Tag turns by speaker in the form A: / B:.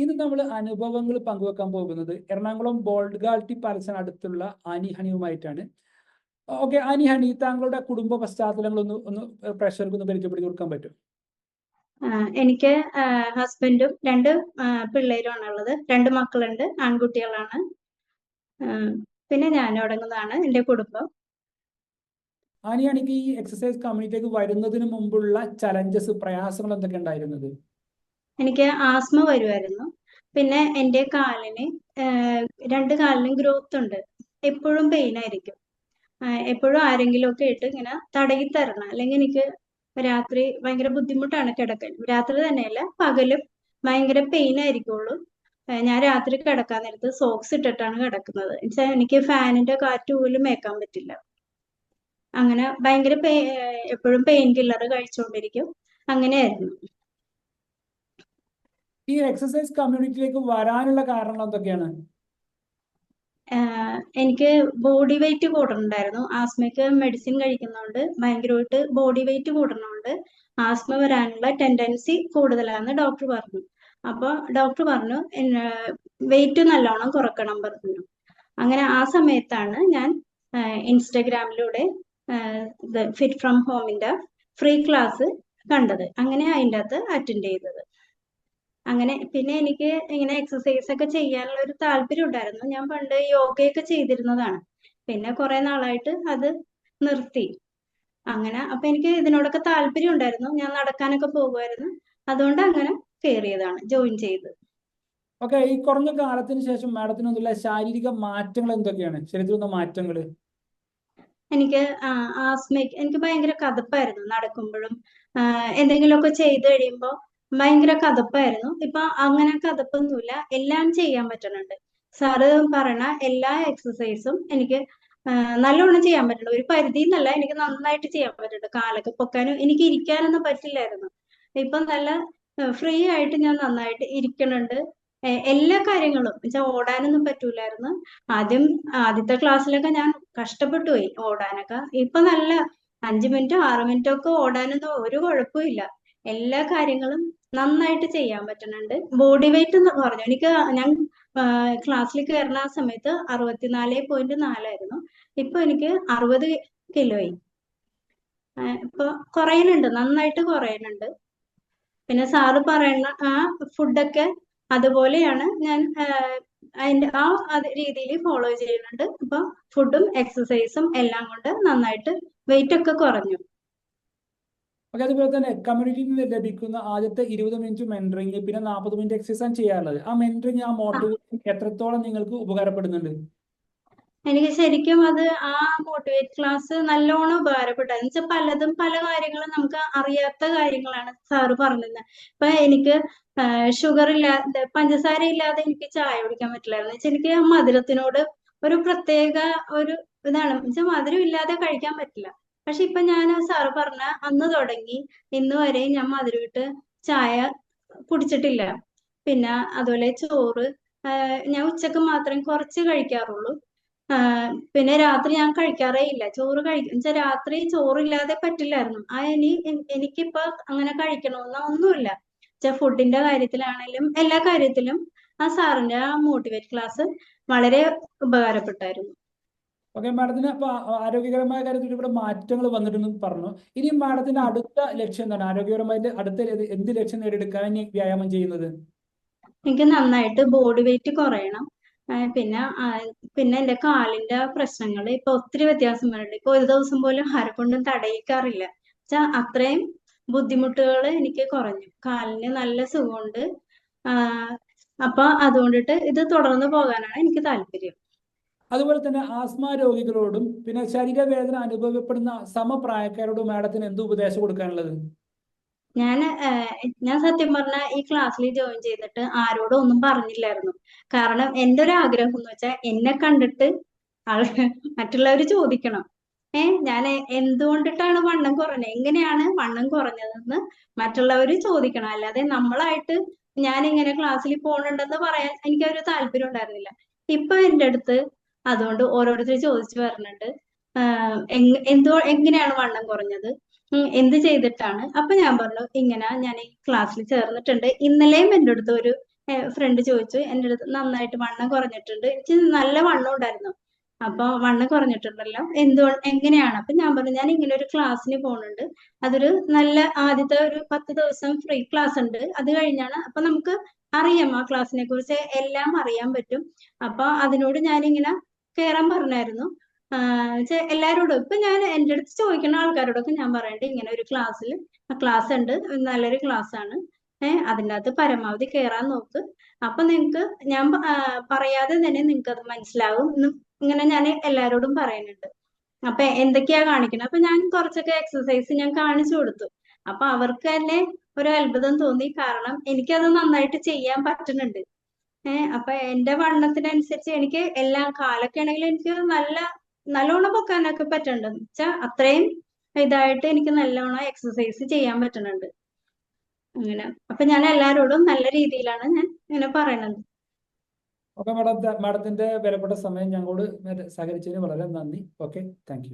A: ഇന്ന് നമ്മൾ അനുഭവങ്ങൾ പങ്കുവെക്കാൻ പോകുന്നത് എറണാകുളം ബോൾഡ് ഗാൾട്ടി പാലസിന് അടുത്തുള്ള ആനി ഹണിയുമായിട്ടാണ്. ഓക്കെ ആനി ഹണി താങ്കളുടെ കുടുംബ പശ്ചാത്തലങ്ങൾ ഒന്ന് ഒന്ന് പ്രേക്ഷകർക്ക് ഒന്ന് പരിചയപ്പെടുത്തി കൊടുക്കാൻ പറ്റും.
B: എനിക്ക് ഹസ്ബൻഡും രണ്ട് പിള്ളേരുമാണ് ഉള്ളത് രണ്ട് മക്കളുണ്ട് ആൺകുട്ടികളാണ്. പിന്നെ ഞാൻ അടങ്ങുന്നതാണ് എന്റെ കുടുംബം
A: ആനിയാണെങ്കിൽ ഈ എക്സസൈസ് കമ്മ്യൂണിറ്റിക്ക് വരുന്നതിന് മുമ്പുള്ള ചലഞ്ചസ് പ്രയാസങ്ങൾ എന്തൊക്കെ ഉണ്ടായിരുന്നത്?
B: എനിക്ക് ആസ്മ വരുമായിരുന്നു പിന്നെ എന്റെ കാലിന് രണ്ട് കാലിനും ഗ്രോത്ത് ഉണ്ട്. എപ്പോഴും പെയിൻ ആയിരിക്കും. എപ്പോഴും ആരെങ്കിലും ഒക്കെ ഇട്ട് ഇങ്ങനെ തടകി തരണം. അല്ലെങ്കിൽ എനിക്ക് രാത്രി ഭയങ്കര ബുദ്ധിമുട്ടാണ് കിടക്കാൻ രാത്രി തന്നെയല്ല പകലും ഭയങ്കര പെയിൻ ആയിരിക്കുള്ളൂ. ഞാൻ രാത്രി കിടക്കാൻ നേരത്ത് സോക്സ് ഇട്ടിട്ടാണ് കിടക്കുന്നത്. എന്നുവെച്ചാൽ എനിക്ക് ഫാനിന്റെ കാറ്റ് പോലും മേക്കാൻ പറ്റില്ല. അങ്ങനെ ഭയങ്കര പെയിൻ എപ്പോഴും പെയിൻ കില്ലർ കഴിച്ചുകൊണ്ടിരിക്കും അങ്ങനെയായിരുന്നു.
A: ഈ എക്സസൈസ് കമ്മ്യൂണിറ്റിയിലേക്ക് വരാനുള്ള കാരണം എന്തൊക്കെയാണ്?
B: എനിക്ക് ബോഡി വെയിറ്റ് കൂടണുണ്ടായിരുന്നു ആസ്മയ്ക്ക് മെഡിസിൻ കഴിക്കുന്നതുകൊണ്ട് ഭയങ്കരമായിട്ട് ബോഡി വെയിറ്റ് കൂടുന്നതുകൊണ്ട് ആസ്മ വരാനുള്ള ടെൻഡൻസി കൂടുതലാണെന്ന് ഡോക്ടർ പറഞ്ഞു. അപ്പോൾ ഡോക്ടർ പറഞ്ഞു വെയിറ്റ് നല്ലോണം കുറക്കണം പറഞ്ഞു. അങ്ങനെ ആ സമയത്താണ് ഞാൻ ഇൻസ്റ്റഗ്രാമിലൂടെ ഫിറ്റ് ഫ്രം ഹോമിന്റെ ഫ്രീ ക്ലാസ് കണ്ടത്. അങ്ങനെ അതിന്റെ അകത്ത് അറ്റൻഡ് ചെയ്തത്. അങ്ങനെ പിന്നെ എനിക്ക് ഇങ്ങനെ എക്സസൈസ് ഒക്കെ ചെയ്യാനുള്ള ഒരു താല്പര്യം ഉണ്ടായിരുന്നു ഞാൻ പണ്ട് യോഗയൊക്കെ ചെയ്തിരുന്നതാണ്. പിന്നെ കുറെ നാളായിട്ട് അത് നിർത്തി. അങ്ങനെ അപ്പൊ എനിക്ക് ഇതിനോടൊക്കെ താല്പര്യം ഉണ്ടായിരുന്നു ഞാൻ നടക്കാനൊക്കെ പോകുമായിരുന്നു. അതുകൊണ്ട് അങ്ങനെ കയറിയതാണ് ജോയിൻ ചെയ്ത്.
A: ഓക്കെ ഈ കുറഞ്ഞ കാലത്തിന് ശേഷം മാഡത്തിന് ഒന്നുള്ള ശാരീരിക മാറ്റങ്ങൾ എന്തൊക്കെയാണ്? ശരീരത്തിൽ വന്ന മാറ്റങ്ങൾ
B: എനിക്ക് ആസ്മയ്ക്ക് എനിക്ക് ഭയങ്കര കതപ്പായിരുന്നു നടക്കുമ്പോഴും എന്തെങ്കിലുമൊക്കെ ചെയ്തു കഴിയുമ്പോൾ ഭയങ്കര കതപ്പായിരുന്നു ഇപ്പൊ അങ്ങനെ കതപ്പൊന്നുമില്ല എല്ലാം ചെയ്യാൻ പറ്റുന്നുണ്ട്. സാറ് പറയണ എല്ലാ എക്സസൈസും എനിക്ക് നല്ലോണം ചെയ്യാൻ പറ്റുന്നുണ്ട്. ഒരു പരിധി എന്നല്ല എനിക്ക് നന്നായിട്ട് ചെയ്യാൻ പറ്റുന്നുണ്ട്. കാലൊക്കെ പൊക്കാനും എനിക്ക് ഇരിക്കാനൊന്നും പറ്റില്ലായിരുന്നു. ഇപ്പൊ നല്ല ഫ്രീ ആയിട്ട് ഞാൻ നന്നായിട്ട് ഇരിക്കണുണ്ട് എല്ലാ കാര്യങ്ങളും. വെച്ചാൽ ഓടാനൊന്നും പറ്റൂലായിരുന്നു. ആദ്യം ആദ്യത്തെ ക്ലാസ്സിലൊക്കെ ഞാൻ കഷ്ടപ്പെട്ടു പോയി ഓടാനൊക്കെ. ഇപ്പൊ നല്ല അഞ്ചു മിനിറ്റോ ആറു മിനിറ്റോ ഒക്കെ ഓടാനൊന്നും ഒരു കുഴപ്പമില്ല എല്ലാ കാര്യങ്ങളും നന്നായിട്ട് ചെയ്യാൻ പറ്റുന്നുണ്ട്. ബോഡി വെയിറ്റ് എന്ന് പറഞ്ഞു. എനിക്ക് ഞാൻ ക്ലാസ്സിൽ കയറുന്ന ആ സമയത്ത് അറുപത്തിനാല് പോയിന്റ് നാലായിരുന്നു ഇപ്പൊ എനിക്ക് അറുപത് കിലോയി ഇപ്പൊ കുറയുന്നുണ്ട്. നന്നായിട്ട് കുറയുന്നുണ്ട്. പിന്നെ സാറ് പറയുന്ന ആ ഫുഡൊക്കെ അതുപോലെയാണ് ഞാൻ അതിന്റെ ആ രീതിയിൽ ഫോളോ ചെയ്യുന്നുണ്ട്. ഇപ്പൊ ഫുഡും എക്സസൈസും എല്ലാം കൊണ്ട് നന്നായിട്ട് വെയിറ്റ് ഒക്കെ കുറഞ്ഞു.
A: ഓക്കെ അതുപോലെ തന്നെ കമ്മ്യൂണിറ്റിയിൽ നിന്ന് ലഭിക്കുന്ന ആദ്യത്തെ ഇരുപത് മിനിറ്റ് മെന്ററിങ് പിന്നെ നാൽപ്പത് മിനിറ്റ് എക്സസൈസ് ആണ് ചെയ്യാറുള്ളത്. ആ മെന്ററിങ് ആ മോട്ടിവേഷൻ എത്രത്തോളം നിങ്ങൾക്ക് ഉപകാരപ്പെടുന്നുണ്ട്?
B: എനിക്ക് ശരിക്കും അത് ആ മോട്ടിവേറ്റ് ക്ലാസ് നല്ലോണം ഉപകാരപ്പെട്ടു. വെച്ചാൽ പലതും പല കാര്യങ്ങളും നമുക്ക് അറിയാത്ത കാര്യങ്ങളാണ് സാറ് പറഞ്ഞത് ഇപ്പൊ എനിക്ക് ഷുഗർ ഇല്ലാതെ പഞ്ചസാര ഇല്ലാതെ എനിക്ക് ചായ കുടിക്കാൻ പറ്റില്ലായിരുന്നു. വെച്ചാൽ എനിക്ക് മധുരത്തിനോട് ഒരു പ്രത്യേക ഒരു ഇതാണ്. വെച്ചാൽ മധുരം ഇല്ലാതെ കഴിക്കാൻ പറ്റില്ല. പക്ഷെ ഇപ്പൊ ഞാൻ സാറ് പറഞ്ഞ അന്ന് തുടങ്ങി ഇന്ന് വരെ ഞാൻ മധുരം ഇട്ട് ചായ കുടിച്ചിട്ടില്ല. പിന്നെ അതുപോലെ ചോറ് ഞാൻ ഉച്ചയ്ക്ക് മാത്രം കുറച്ച് കഴിക്കാറുള്ളൂ. പിന്നെ രാത്രി ഞാൻ കഴിക്കാറേ ഇല്ല. ചോറ് കഴിക്കും. വെച്ചാൽ രാത്രി ചോറില്ലാതെ പറ്റില്ലായിരുന്നു. ആ ഇനി എനിക്കിപ്പോ അങ്ങനെ കഴിക്കണമെന്ന് ഒന്നുമില്ല വെച്ചാൽ ഫുഡിന്റെ കാര്യത്തിലാണെങ്കിലും എല്ലാ കാര്യത്തിലും ആ സാറിന്റെ ആ മോട്ടിവേറ്റ് ക്ലാസ് വളരെ ഉപകാരപ്പെട്ടായിരുന്നു.
A: ഓക്കെ മാഡത്തിന് അപ്പൊ ആരോഗ്യകരമായ കാര്യത്തിൽ ഇവിടെ മാറ്റങ്ങൾ വന്നിട്ടുണ്ടെന്ന് പറഞ്ഞു. ഇനി മാഡത്തിന്റെ അടുത്ത ലക്ഷ്യം എന്താണ്? ആരോഗ്യപരമായിട്ട് അടുത്ത എന്ത് ലക്ഷ്യം നേടിയെടുക്കാൻ വ്യായാമം ചെയ്യുന്നത്?
B: എനിക്ക് നന്നായിട്ട് ബോഡി വെയിറ്റ് കുറയണം. പിന്നെ പിന്നെ എന്റെ കാലിന്റെ പ്രശ്നങ്ങൾ. ഇപ്പൊ ഒത്തിരി വ്യത്യാസം വരുന്നുണ്ട് ഇപ്പൊ ഒരു ദിവസം പോലും ആരെക്കൊണ്ടും തടയിക്കാറില്ല. അത്രയും ബുദ്ധിമുട്ടുകൾ എനിക്ക് കുറഞ്ഞു. കാലിന് നല്ല സുഖമുണ്ട്. അപ്പൊ അതുകൊണ്ടിട്ട് ഇത് തുടർന്ന് പോകാനാണ് എനിക്ക് താല്പര്യം.
A: അതുപോലെ തന്നെ ആസ്മാ രോഗികളോടും പിന്നെ ശരീരവേദന അനുഭവപ്പെടുന്ന സമപ്രായക്കാരോടും മാഡത്തിന് എന്ത് ഉപദേശം കൊടുക്കാനുള്ളത്?
B: ഞാൻ ഞാൻ സത്യം പറഞ്ഞ ഈ ക്ലാസ്സിൽ ജോയിൻ ചെയ്തിട്ട് ആരോടും ഒന്നും പറഞ്ഞില്ലായിരുന്നു. കാരണം എന്റെ ഒരു ആഗ്രഹം എന്ന് വെച്ചാൽ എന്നെ കണ്ടിട്ട് ആൾ മറ്റുള്ളവർ ചോദിക്കണം. ഏ ഞാൻ എന്തുകൊണ്ടിട്ടാണ് വണ്ണം കുറഞ്ഞത് എങ്ങനെയാണ് വണ്ണം കുറഞ്ഞതെന്ന് മറ്റുള്ളവർ ചോദിക്കണം. അല്ലാതെ നമ്മളായിട്ട് ഞാൻ ഇങ്ങനെ ക്ലാസ്സിൽ പോകണുണ്ടെന്ന് പറയാൻ എനിക്ക് ഒരു താല്പര്യം ഉണ്ടായിരുന്നില്ല. ഇപ്പൊ എന്റെ അടുത്ത് അതുകൊണ്ട് ഓരോരുത്തർ ചോദിച്ചു വരുന്നുണ്ട് എന്തോ എങ്ങനെയാണ് വണ്ണം കുറഞ്ഞത്? എന്ത് ചെയ്തിട്ടാണ്? അപ്പൊ ഞാൻ പറഞ്ഞു ഇങ്ങനെ ഞാൻ ഈ ക്ലാസ്സിൽ ചേർന്നിട്ടുണ്ട്. ഇന്നലെയും എന്റെ അടുത്ത് ഒരു ഫ്രണ്ട് ചോദിച്ചു എന്റെ അടുത്ത് നന്നായിട്ട് വണ്ണം കുറഞ്ഞിട്ടുണ്ട്. എനിക്ക് നല്ല വണ്ണം ഉണ്ടായിരുന്നു. അപ്പൊ വണ്ണം കുറഞ്ഞിട്ടുണ്ടല്ലോ. എന്തോ എങ്ങനെയാണ്? അപ്പൊ ഞാൻ പറഞ്ഞു ഞാൻ ഇങ്ങനെ ഒരു ക്ലാസ്സിന് പോകുന്നുണ്ട്. അതൊരു നല്ല ആദ്യത്തെ ഒരു പത്ത് ദിവസം ഫ്രീ ക്ലാസ് ഉണ്ട്. അത് കഴിഞ്ഞാണ് അപ്പൊ നമുക്ക് അറിയാം ആ ക്ലാസ്സിനെ കുറിച്ച് എല്ലാം അറിയാൻ പറ്റും. അപ്പൊ അതിനോട് ഞാൻ ഇങ്ങനെ കയറാൻ പറഞ്ഞായിരുന്നു. ആഹ് എല്ലാരോടും ഇപ്പൊ ഞാൻ എന്റെ അടുത്ത് ചോദിക്കുന്ന ആൾക്കാരോടൊക്കെ ഞാൻ പറയണ്ട് ഇങ്ങനെ ഒരു ക്ലാസ്സിൽ ക്ലാസ് ഉണ്ട് നല്ലൊരു ക്ലാസ് ആണ് ഏഹ് അതിന്റെ അകത്ത് പരമാവധി കയറാൻ നോക്ക്. അപ്പൊ നിങ്ങക്ക് ഞാൻ പറയാതെ തന്നെ നിങ്ങൾക്ക് അത് മനസ്സിലാവും ഇങ്ങനെ ഞാൻ എല്ലാരോടും പറയുന്നുണ്ട്. അപ്പൊ എന്തൊക്കെയാ കാണിക്കുന്നത് അപ്പൊ ഞാൻ കുറച്ചൊക്കെ എക്സസൈസ് ഞാൻ കാണിച്ചു കൊടുത്തു. അപ്പൊ അവർക്ക് തന്നെ ഒരു അത്ഭുതം തോന്നി. കാരണം എനിക്കത് നന്നായിട്ട് ചെയ്യാൻ പറ്റുന്നുണ്ട്. ഏഹ് അപ്പൊ എന്റെ വണ്ണത്തിനനുസരിച്ച് എനിക്ക് എല്ലാം കാലൊക്കെ ആണെങ്കിൽ എനിക്ക് നല്ല നല്ലോണം പൊക്കാനൊക്കെ പറ്റുന്നുണ്ട് എന്ന് വെച്ചാ അത്രയും ഇതായിട്ട് എനിക്ക് നല്ലോണം എക്സസൈസ് ചെയ്യാൻ പറ്റുന്നുണ്ട് അങ്ങനെ. അപ്പൊ ഞാൻ എല്ലാരോടും നല്ല രീതിയിലാണ് ഞാൻ ഇങ്ങനെ പറയണത്.
A: Okay madam. മാഡത്തിന്റെ വിലപ്പെട്ട സമയം ഞങ്ങളോട് സഹകരിച്ചതിന് വളരെ നന്ദി. Okay thank